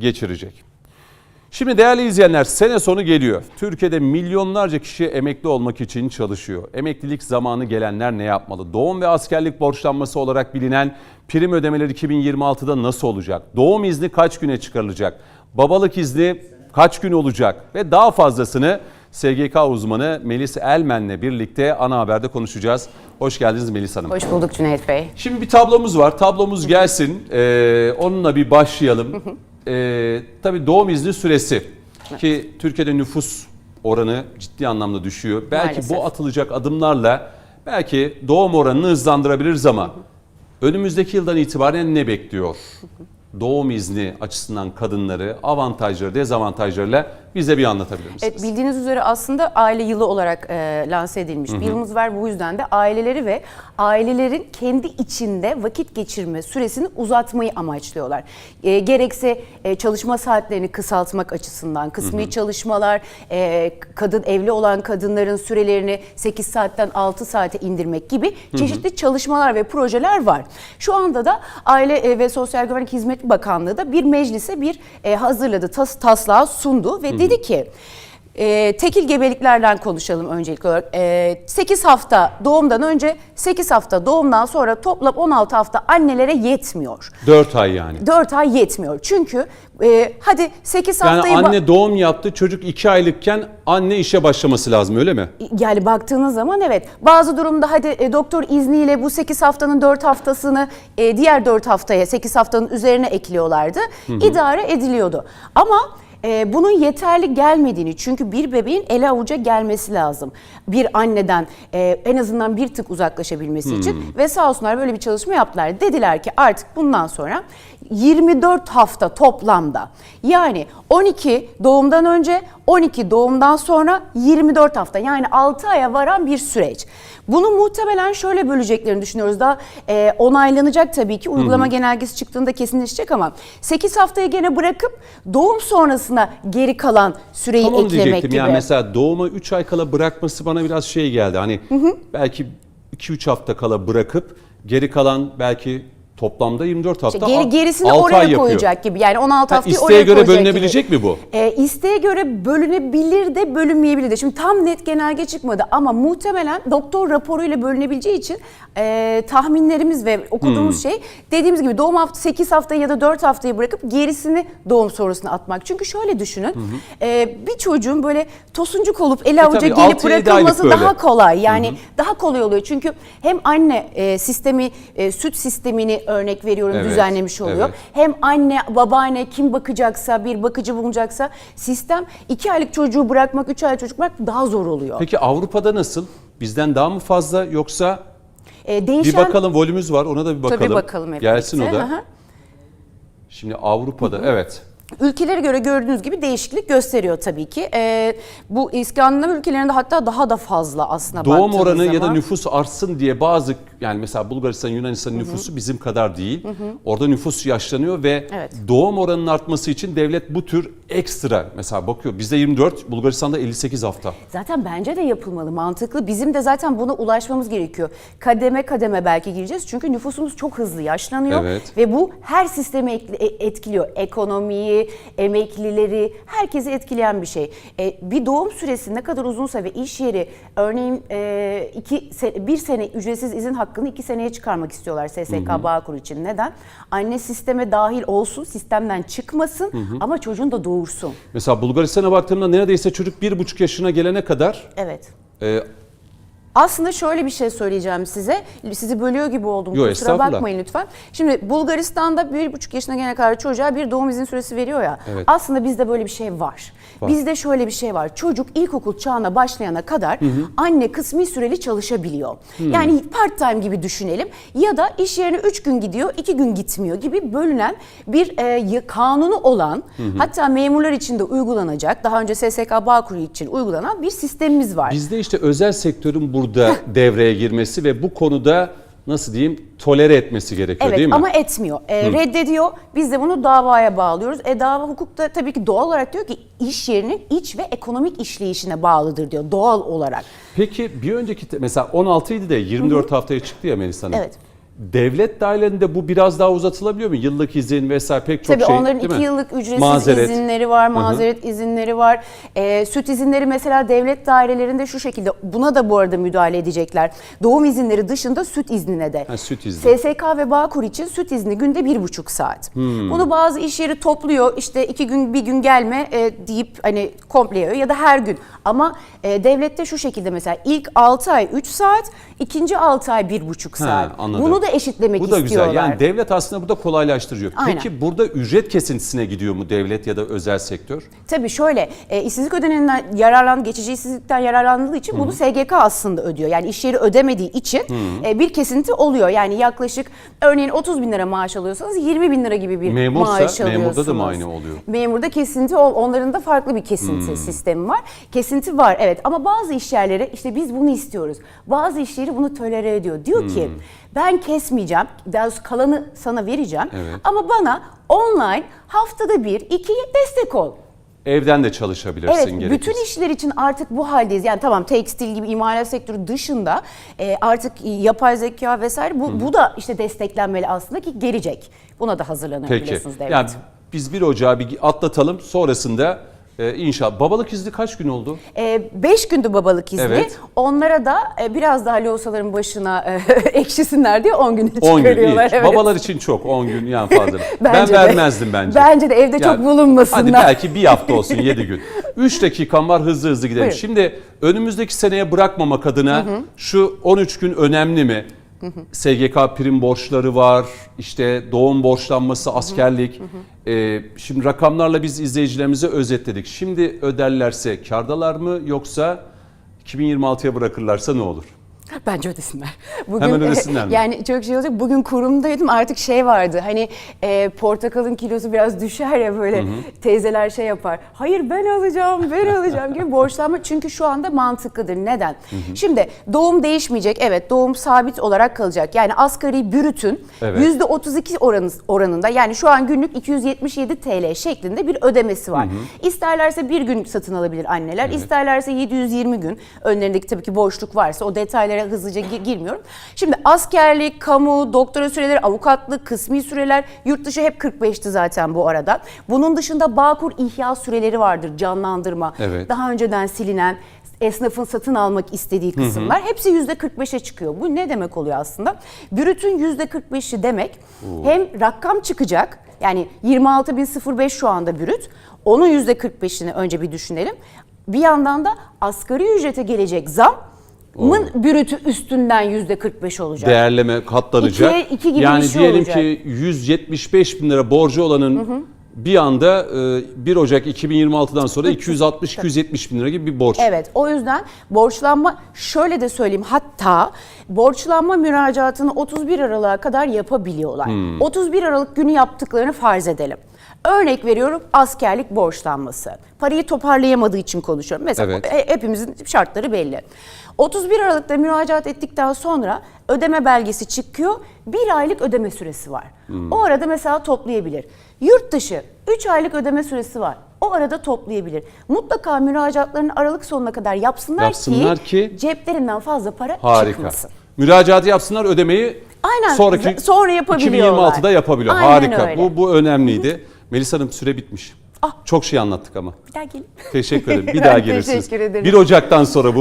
geçirecek. Şimdi değerli izleyenler sene sonu geliyor. Türkiye'de milyonlarca kişi emekli olmak için çalışıyor. Emeklilik zamanı gelenler ne yapmalı? Doğum ve askerlik borçlanması olarak bilinen prim ödemeleri 2026'da nasıl olacak? Doğum izni kaç güne çıkarılacak? Babalık izni kaç gün olacak? Ve daha fazlasını SGK uzmanı Melis Elmen'le birlikte ana haberde konuşacağız. Hoş geldiniz Melis Hanım. Hoş bulduk Cüneyt Bey. Şimdi bir tablomuz var. Tablomuz gelsin. Ee, onunla bir başlayalım. Ee, tabii doğum izni süresi ki Türkiye'de nüfus oranı ciddi anlamda düşüyor. Belki Maalesef. bu atılacak adımlarla belki doğum oranını hızlandırabiliriz ama önümüzdeki yıldan itibaren ne bekliyor? Doğum izni açısından kadınları avantajları dezavantajlarıyla bize bir anlatabilir misiniz? Evet bildiğiniz üzere aslında aile yılı olarak e, lanse edilmiş bir yılımız var. Bu yüzden de aileleri ve ailelerin kendi içinde vakit geçirme süresini uzatmayı amaçlıyorlar. E, gerekse e, çalışma saatlerini kısaltmak açısından, kısmi çalışmalar, e, kadın evli olan kadınların sürelerini 8 saatten 6 saate indirmek gibi çeşitli çalışmalar ve projeler var. Şu anda da Aile e, ve Sosyal Güvenlik Hizmet Bakanlığı da bir meclise bir e, hazırladı, tas, taslağı sundu ve dedi ki e, tekil gebeliklerden konuşalım öncelikli olarak. E, 8 hafta doğumdan önce 8 hafta doğumdan sonra toplam 16 hafta annelere yetmiyor. 4 ay yani. 4 ay yetmiyor. Çünkü e, hadi 8 Yani haftayı ba- anne doğum yaptı çocuk 2 aylıkken anne işe başlaması lazım öyle mi? Yani baktığınız zaman evet bazı durumda hadi e, doktor izniyle bu 8 haftanın 4 haftasını e, diğer 4 haftaya 8 haftanın üzerine ekliyorlardı. İdare ediliyordu. Ama e, bunun yeterli gelmediğini çünkü bir bebeğin ele avuca gelmesi lazım. Bir anneden e, en azından bir tık uzaklaşabilmesi için ve sağ olsunlar böyle bir çalışma yaptılar. Dediler ki artık bundan sonra 24 hafta toplamda yani 12 doğumdan önce 12 doğumdan sonra 24 hafta yani 6 aya varan bir süreç. Bunu muhtemelen şöyle böleceklerini düşünüyoruz. Daha e, onaylanacak tabii ki uygulama genelgesi çıktığında kesinleşecek ama 8 haftayı gene bırakıp doğum sonrasına geri kalan süreyi Tam onu eklemek diyecektim gibi. yani mesela doğuma 3 ay kala bırakması bana biraz şey geldi. Hani belki 2-3 hafta kala bırakıp geri kalan belki toplamda 24 hafta İşte geri, gerisini ay oraya yapıyor. koyacak gibi. Yani 16 Ha, haftayı isteğe oraya göre koyacak bölünebilecek gibi. mi bu? E, isteğe göre bölünebilir de bölünmeyebilir de. Şimdi tam net genelge çıkmadı ama muhtemelen doktor raporuyla bölünebileceği için e, tahminlerimiz ve okuduğumuz Hmm. şey dediğimiz gibi doğum hafta 8 haftayı ya da 4 haftayı bırakıp gerisini doğum sonrasına atmak. Çünkü şöyle düşünün e, bir çocuğun böyle tosuncuk olup ele avuca tabii, gelip bırakılması daha kolay. Yani daha kolay oluyor. Çünkü hem anne e, sistemi e, süt sistemini örnek veriyorum Evet, düzenlemiş oluyor. evet. Hem anne, babaanne kim bakacaksa, bir bakıcı bulunacaksa sistem iki aylık çocuğu bırakmak, üç aylık çocuk bırakmak daha zor oluyor. Peki Avrupa'da nasıl? Bizden daha mı fazla yoksa bir değişen... bakalım volümümüz var ona da bir bakalım. Tabii bakalım hep Gelsin o birlikte. da. Hı hı. Şimdi Avrupa'da evet. Ülkelere göre gördüğünüz gibi değişiklik gösteriyor tabii ki. Ee, bu İskandinav ülkelerinde hatta daha da fazla aslında Doğum oranı ya da zaman. nüfus artsın diye bazı yani mesela Bulgaristan, Yunanistan nüfusu bizim kadar değil. Orada nüfus yaşlanıyor ve Evet. doğum oranının artması için devlet bu tür ekstra mesela bakıyor. Bizde 24, Bulgaristan'da 58 hafta. Zaten bence de yapılmalı, mantıklı. Bizim de zaten buna ulaşmamız gerekiyor. Kademe kademe belki gireceğiz. Çünkü nüfusumuz çok hızlı yaşlanıyor. Evet. Ve bu her sistemi e- etkiliyor. Ekonomiyi, emeklileri, herkesi etkileyen bir şey. E, bir doğum süresi ne kadar uzunsa ve iş yeri örneğin e, iki, bir sene ücretsiz izin hakkını iki seneye çıkarmak istiyorlar SSK Bağkur için. Neden? Anne sisteme dahil olsun, sistemden çıkmasın ama çocuğun da doğursun. Mesela Bulgaristan'a baktığımda neredeyse çocuk bir buçuk yaşına gelene kadar Evet. e, Aslında şöyle bir şey söyleyeceğim size. Sizi bölüyor gibi oldum. Yo, Kusura bakmayın lütfen. Şimdi Bulgaristan'da bir buçuk yaşına gelene kadar çocuğa bir doğum izin süresi veriyor ya. Evet. Aslında bizde böyle bir şey var. Var. Bizde şöyle bir şey var. Çocuk ilkokul çağına başlayana kadar anne kısmi süreli çalışabiliyor. Yani part time gibi düşünelim. Ya da iş yerine üç gün gidiyor, iki gün gitmiyor gibi bölünen bir e, kanunu olan hatta memurlar için de uygulanacak. Daha önce SSK Bağkur için uygulanan bir sistemimiz var. bizde işte özel sektörün burada devreye girmesi ve bu konuda nasıl diyeyim tolere etmesi gerekiyor Evet değil mi? ama etmiyor. E, reddediyor. Biz de bunu davaya bağlıyoruz. E dava hukukta tabii ki doğal olarak diyor ki iş yerinin iç ve ekonomik işleyişine bağlıdır diyor doğal olarak. Peki bir önceki mesela 16 idi de 24 haftaya çıktı ya Melisa Hanım. Evet. Devlet dairelerinde bu biraz daha uzatılabiliyor mu? Yıllık izin vesaire pek çok Tabii şey onların değil iki mi? yıllık ücretsiz Mazeret. izinleri var, mazeret izinleri var. Ee, süt izinleri mesela devlet dairelerinde şu şekilde, buna da bu arada müdahale edecekler. Doğum izinleri dışında süt iznine de. Ha, süt izni. SSK ve Bağkur için süt izni günde bir buçuk saat. Hmm. Bunu bazı iş yeri topluyor, işte iki gün bir gün gelme e, deyip hani komple yayıyor ya da her gün. Ama e, devlette şu şekilde mesela ilk 6 ay 3 saat, ikinci 6 ay bir buçuk saat. anladım. Bunu da eşitlemek Bu da istiyorlar. güzel. Yani devlet aslında burada kolaylaştırıyor. Aynen. Peki burada ücret kesintisine gidiyor mu devlet ya da özel sektör? Tabii şöyle e, işsizlik ödeneğinden yararlan geçici işsizlikten yararlandığı için bunu SGK aslında ödüyor. Yani iş yeri ödemediği için e, bir kesinti oluyor. Yani yaklaşık örneğin 30 bin lira maaş alıyorsanız 20 bin lira gibi bir Memursa, maaş memurda da alıyorsunuz. mı aynı oluyor? Memurda kesinti onların da farklı bir kesinti sistemi var. Kesinti var evet ama bazı iş yerleri işte biz bunu istiyoruz. Bazı iş yeri bunu tolere ediyor. Diyor ki ben kesmeyeceğim. Daha doğrusu kalanı sana vereceğim. Evet. Ama bana online haftada bir, iki destek ol. Evden de çalışabilirsin Evet, gerekirse. bütün işler için artık bu haldeyiz. Yani tamam tekstil gibi imalat sektörü dışında e, artık yapay zeka vesaire bu, bu da işte desteklenmeli aslında ki gelecek. Buna da hazırlanıyor Peki. biliyorsunuz devlet. Yani biz bir ocağı bir atlatalım. Sonrasında e, inşallah. Babalık izni kaç gün oldu? E, beş gündü babalık izni. Evet. Onlara da e, biraz daha loğusaların başına e, ekşisinler diye 10 güne 10 gün çıkarıyorlar. evet. Babalar için çok 10 gün yani fazla. ben de. vermezdim bence. Bence de evde çok bulunmasınlar. Hadi belki bir hafta olsun 7 gün. 3 dakikam var hızlı hızlı gidelim. Buyurun. Şimdi önümüzdeki seneye bırakmamak adına şu 13 gün önemli mi? SGK prim borçları var, işte doğum borçlanması, askerlik. Ee, şimdi rakamlarla biz izleyicilerimize özetledik. Şimdi öderlerse kardalar mı yoksa 2026'ya bırakırlarsa ne olur? Bence ödesinler. Bugün, Hemen ödesinler mi? Yani çok şey olacak. Bugün kurumdaydım artık şey vardı. Hani e, portakalın kilosu biraz düşer ya böyle teyzeler şey yapar. Hayır ben alacağım, ben alacağım gibi borçlanma. Çünkü şu anda mantıklıdır. Neden? Şimdi doğum değişmeyecek. Evet doğum sabit olarak kalacak. Yani asgari bürütün Evet. %32 oranı, oranında yani şu an günlük 277 TL şeklinde bir ödemesi var. İsterlerse bir gün satın alabilir anneler. isterlerse 720 gün. Önlerindeki tabii ki boşluk varsa o detaylara hızlıca gi- girmiyorum. Şimdi askerlik, kamu, doktora süreleri, avukatlık, kısmi süreler yurt dışı hep 45'ti zaten bu arada. Bunun dışında Bağkur ihya süreleri vardır canlandırma. Evet. Daha önceden silinen esnafın satın almak istediği kısımlar hepsi yüzde 45'e çıkıyor. Bu ne demek oluyor aslında? Brütün yüzde 45'i demek hem rakam çıkacak yani 26.005 şu anda brüt. Onun yüzde 45'ini önce bir düşünelim. Bir yandan da asgari ücrete gelecek zam Mın brütü üstünden yüzde 45 olacak. değerleme katlanacak. İkiye iki gibi yani bir şey diyelim olacak. ki 175 bin lira borcu olanın bir anda e, 1 Ocak 2026'dan sonra 260-270 bin lira gibi bir borç. Evet o yüzden borçlanma şöyle de söyleyeyim hatta borçlanma müracaatını 31 Aralık'a kadar yapabiliyorlar. Hmm. 31 Aralık günü yaptıklarını farz edelim. Örnek veriyorum askerlik borçlanması. Parayı toparlayamadığı için konuşuyorum. Mesela Evet. he- hepimizin şartları belli. 31 Aralık'ta müracaat ettikten sonra ödeme belgesi çıkıyor. Bir aylık ödeme süresi var. Hmm. O arada mesela toplayabilir. Yurt dışı 3 aylık ödeme süresi var. O arada toplayabilir. Mutlaka müracaatlarını Aralık sonuna kadar yapsınlar, Yapsınlar ki, ki- ceplerinden fazla para Harika. çıkmasın. Müracaatı yapsınlar ödemeyi Aynen, sonraki sonra yapabiliyorlar. 2026'da yapabiliyor. Aynen Harika. öyle. Bu bu önemliydi. Melisa Hanım süre bitmiş. Ah. Çok şey anlattık ama. Bir daha gelin. Teşekkür ederim. Bir Ben daha gelirsiniz. teşekkür ederim. 1 Ocak'tan sonra bu